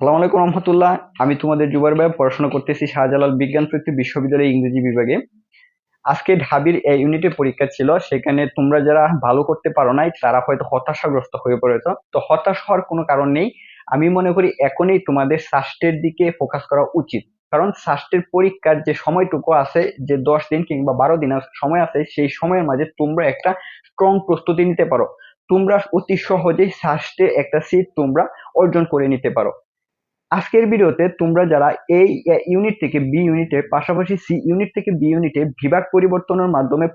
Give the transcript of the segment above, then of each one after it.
সালাম আলাইকুম রহমতুল্লাহ। আমি তোমাদের জুবার ভাই, পড়াশোনা করতেছি শাহজালাল বিজ্ঞান প্রযুক্তি বিশ্ববিদ্যালয় ইংরেজি বিভাগে। আজকে ঢাবির এই ইউনিটের পরীক্ষা ছিল, সেখানে তোমরা যারা ভালো করতে পারো নাই, তারা হয়তো হতাশাগ্রস্ত হয়ে পড়েছ। তো হতাশ হওয়ার কোনো কারণ নেই। আমি মনে করি এখনই তোমাদের স্বাস্থ্যের দিকে ফোকাস করা উচিত। কারণ স্বাস্থ্যের পরীক্ষার যে সময়টুকু আছে, যে দশ দিন কিংবা বারো দিন সময় আছে, সেই সময়ের মাঝে তোমরা একটা স্ট্রং প্রস্তুতি নিতে পারো। তোমরা অতি সহজেই স্বাস্থ্যে একটা সিট তোমরা অর্জন করে নিতে পারো। আজকের ভিডিওতে তোমরা যারা এই ইউনিট থেকে বি ইউনিটে পাশাপাশি সি ইউনিট থেকে বি ইউনিটে বিভাগ পরিবর্তনের মাধ্যমে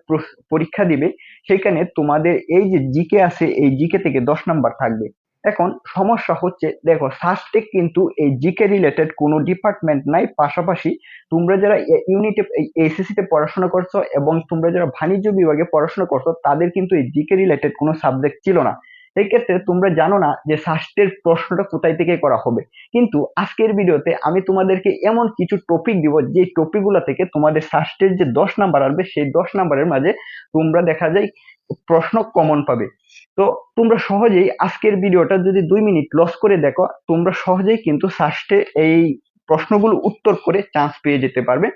পরীক্ষা দিবে সেখানে তোমাদের এই যে জিকে আছে, এই জিকে থেকে দশ নাম্বার থাকবে। এখন সমস্যা হচ্ছে, দেখো সাস্টে কিন্তু এই জিকে রিলেটেড কোনো ডিপার্টমেন্ট নাই, পাশাপাশি তোমরা যারা ইউনিটে এসএসসি তে পড়াশোনা করছ এবং তোমরা যারা বাণিজ্য বিভাগে পড়াশোনা করছ, তাদের কিন্তু এই জিকে রিলেটেড কোনো সাবজেক্ট ছিল না। এই ক্ষেত্রে তোমরা জানো না যে শাস্ত্রের প্রশ্নটা কোথায় থেকে করা হবে। কিন্তু আজকের ভিডিওতে আমি তোমাদেরকে এমন কিছু টপিক দিব, যে টপিকগুলো থেকে তোমাদের শাস্ত্রের যে দশ নাম্বার আসবে, সেই দশ নাম্বারের মাঝে তোমরা দেখা যায় প্রশ্ন কমন পাবে। তো তোমরা সহজেই আজকের ভিডিওটা যদি দুই মিনিট লস করে দেখো, তোমরা সহজেই কিন্তু শাস্ত্রে এই প্রশ্নগুলো উত্তর করে চান্স পেয়ে যেতে পারবে।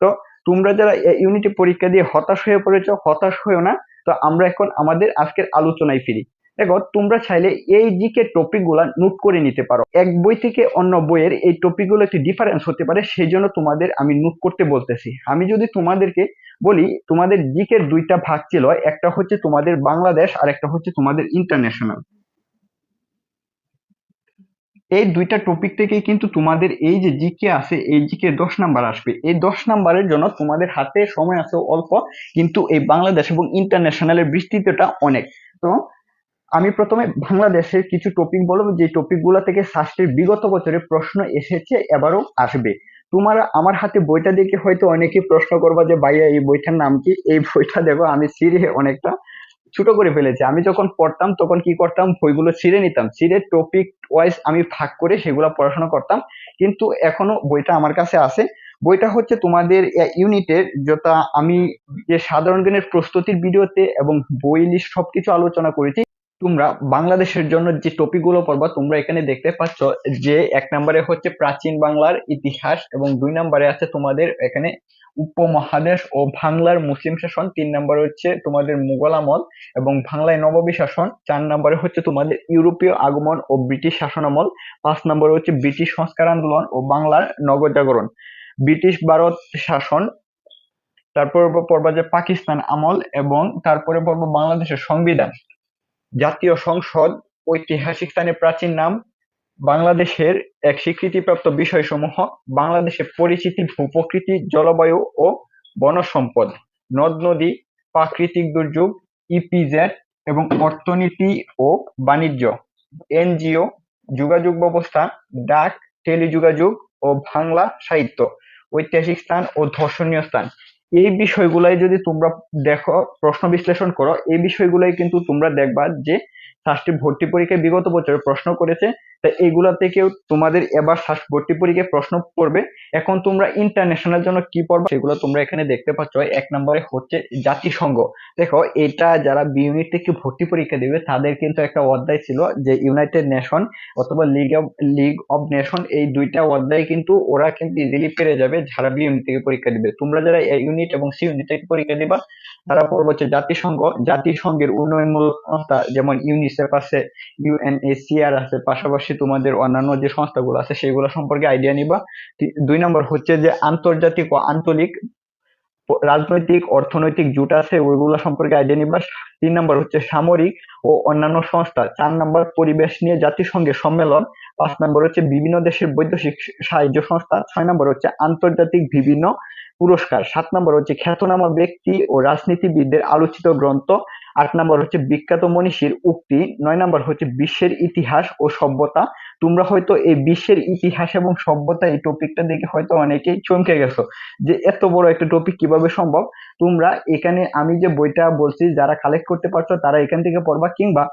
তো তোমরা যারা ইউনিটি পরীক্ষা দিয়ে হতাশ হয়ে পড়েছ, হতাশ হয়েও না। তো আমরা এখন আমাদের আজকের আলোচনায় ফিরি। দেখো, তোমরা চাইলে এই জিকে টপিকগুলা নোট করে নিতে পারো। এক বই থেকে অন্য বইয়ের এই টপিকগুলো একটি ডিফারেন্স হতে পারে, সেই জন্য তোমাদের আমি নোট করতে বলতেছি। আমি যদি তোমাদেরকে বলি, তোমাদের জিকের দুইটা ভাগ ছিল, একটা হচ্ছে তোমাদের বাংলাদেশ আর একটা হচ্ছে তোমাদের ইন্টারন্যাশনাল এই দুইটা টপিক থেকে কিন্তু তোমাদের এই যে জিকে আছে, এই জিকে দশ নাম্বার আসবে। এই দশ নাম্বারের জন্য তোমাদের হাতে সময় আছে অল্প, কিন্তু এই বাংলাদেশ এবং ইন্টারন্যাশনালের বিস্তৃতটা অনেক। তো আমি প্রথমে বাংলাদেশের কিছু টপিক বলব, যে টপিকগুলো থেকে শাস্ত্রের বিগত বছরে প্রশ্ন এসেছে, এবারও আসবে। তোমার আমার হাতে বইটা দেখে হয়তো অনেকে প্রশ্ন করবা যে, ভাইয়া, এই বইটার নাম কি? এই বইটা দেখো, আমি সিরে অনেকটা ছোট করে ফেলেছি। আমি যখন পড়তাম, তখন কি করতাম? বইগুলো ছিঁড়ে নিতাম। ছিঁড়ে টপিক ওয়াইজ আমি ভাগ করে সেগুলো পড়াশোনা করতাম। কিন্তু এখনও বইটা আমার কাছে আছে। বইটা হচ্ছে তোমাদের ইউনিটের যেটা আমি যে সাধারণ জ্ঞানের প্রস্তুতির ভিডিওতে এবং বই লিস্ট সবকিছু আলোচনা করেছি। তোমরা বাংলাদেশের জন্য যে টপিকগুলো পড়বা, তোমরা এখানে দেখতে পাচ্ছ যে এক নম্বরে হচ্ছে প্রাচীন বাংলার ইতিহাস এবং দুই নম্বরে আছে তোমাদের এখানে উপমহাদেশ ও বাংলার মুসলিম শাসন, তিন নম্বরে হচ্ছে তোমাদের মুঘল আমল এবং বাংলায় নববী শাসন, চার নম্বরে হচ্ছে তোমাদের ইউরোপীয় আগমন ও ব্রিটিশ শাসন আমল, পাঁচ নম্বরে হচ্ছে ব্রিটিশ সংস্কার আন্দোলন ও বাংলার নগরজাগরণ। ব্রিটিশ ভারত শাসন, তারপরে পড়বা যে পাকিস্তান আমল এবং তারপরে পড়ব বাংলাদেশের সংবিধান। জাতীয় সংসদ ঐতিহাসিক স্থানের প্রাচীন নাম বাংলাদেশের এক স্বীকৃতিপ্রাপ্ত বিষয়সমূহ বাংলাদেশের পরিচিতি, ভূপ্রকৃতি, জলবায়ু ও বনসম্পদ নদ-নদী প্রাকৃতিক দুর্যোগ ইপিজেড এবং অর্থনীতি ও বাণিজ্য, এনজিও, যোগাযোগ ব্যবস্থা, ডাক, টেলিযোগাযোগ ও বাংলা সাহিত্য, ঐতিহাসিক স্থান ও দর্শনীয় স্থান। এই বিষয়গুলাই যদি তোমরা দেখো প্রশ্ন বিশ্লেষণ করো এই বিষয়গুলাই কিন্তু তোমরা দেখবা যে ষষ্ঠী ভর্তি পরীক্ষায় বিগত বছরে প্রশ্ন করেছে। তা এইগুলা থেকেও তোমাদের এবার ভর্তি পরীক্ষায় প্রশ্ন পড়বে। এখন তোমরা ইন্টারন্যাশনাল জন্য কি পড়বে সেগুলো তোমরা এখানে দেখতে পাচ্ছ। এক নম্বরে হচ্ছে জাতিসংঘ। দেখো, এটা যারা বি ইউনিট থেকে ভর্তি পরীক্ষা দেবে, তাদের কিন্তু একটা অধ্যায় ছিল যে ইউনাইটেড নেশন অথবা league of league of nation এই দুইটা অধ্যায় কিন্তু ওরা কিন্তু ইজিলি পেরে যাবে যারা বি ইউনিট থেকে পরীক্ষা দিবে। তোমরা যারা এ ইউনিট এবং সি ইউনিট থেকে পরীক্ষা দিবা, তারা পড়বে হচ্ছে জাতিসংঘ। জাতিসংঘের উন্নয়নমূলক সংস্থা যেমন ইউনিসেফ আছে ইউএনএসিআর আছে, পাশাপাশি তোমাদের অন্যান্য যে সংস্থাগুলো আছে, সেগুলো সম্পর্কে আইডিয়া নিবা। দুই নম্বর হচ্ছে যে আন্তর্জাতিক ও আঞ্চলিক রাজনৈতিক, অর্থনৈতিক জোট আছে, ওইগুলো সম্পর্কে আইডিয়া নিবা। তিন নম্বর হচ্ছে সামরিক ও অন্যান্য সংস্থা। চার নম্বর পরিবেশ নিয়ে জাতিসংঘের সম্মেলন। পাঁচ নম্বর হচ্ছে বিভিন্ন দেশের বৈদেশিক সাহায্য সংস্থা। ছয় নম্বর হচ্ছে আন্তর্জাতিক বিভিন্ন পুরস্কার। সাত নম্বর হচ্ছে খ্যাতনামা ব্যক্তি ও রাজনীতিবিদদের আলোচিত গ্রন্থ। আট নম্বর হচ্ছে বিখ্যাত মনীষীর উক্তি। নয় নম্বর হচ্ছে বিশ্বের ইতিহাস ও সভ্যতা। তোমরা হয়তো এই বিশ্বের ইতিহাস এবং সভ্যতা এই টপিকটা দেখে হয়তো অনেকেই চমকে গেছো যে এত বড় একটা টপিক কীভাবে সম্ভব? তোমরা এখানে আমি যে বইটা বলছি, যারা কালেক্ট করতে পারছ, তারা এখান থেকে পড়বা কিংবা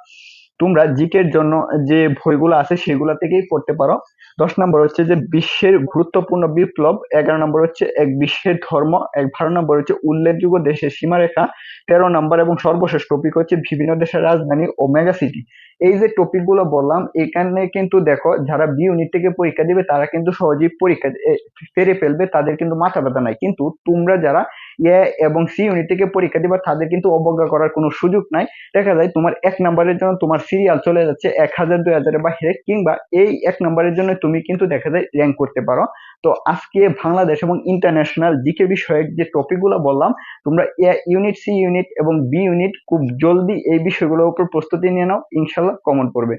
তোমরা জিকের জন্য যে বইগুলো আছে সেগুলো থেকেই পড়তে পারো। দশ নম্বর হচ্ছে যে বিশ্বের গুরুত্বপূর্ণ বিপ্লব, এগারো নম্বর হচ্ছে এক বিশ্বের ধর্ম, এক বারো নম্বর হচ্ছে উল্লেখযোগ্য দেশের সীমারেখা, তেরো নম্বর এবং সর্বশেষ টপিক হচ্ছে বিভিন্ন দেশের রাজধানী ও মেগা সিটি এই যে টপিকগুলো বললাম, এখানে কিন্তু দেখো যারা বি ইউনিট থেকে পরীক্ষা দিবে, তারা কিন্তু সহজেই পরীক্ষা পেরে ফেলবে, তাদের কিন্তু মাথা ব্যথা নাই। কিন্তু তোমরা যারা এ এবং সি ইউনিট থেকে পরীক্ষা দিবা, তাদের কিন্তু অবজ্ঞা করার কোনো সুযোগ নাই। দেখা যায় তোমার এক নম্বরের জন্য তোমার সিরিয়াল চলে যাচ্ছে এক হাজার, দুই হাজারের বাহিরে কিংবা এই এক নম্বরের জন্য তুমি কিন্তু দেখা যায় র্যাঙ্ক করতে পারো। তো আজকে বাংলাদেশ এবং ইন্টারন্যাশনাল জিকে বিষয়ক যে টপিকগুলো বললাম, তোমরা এ ইউনিট সি ইউনিট এবং বি ইউনিট খুব জলদি এই বিষয়গুলোর উপর প্রস্তুতি নিয়ে নাও, ইনশাল্লাহ কমন পড়বে।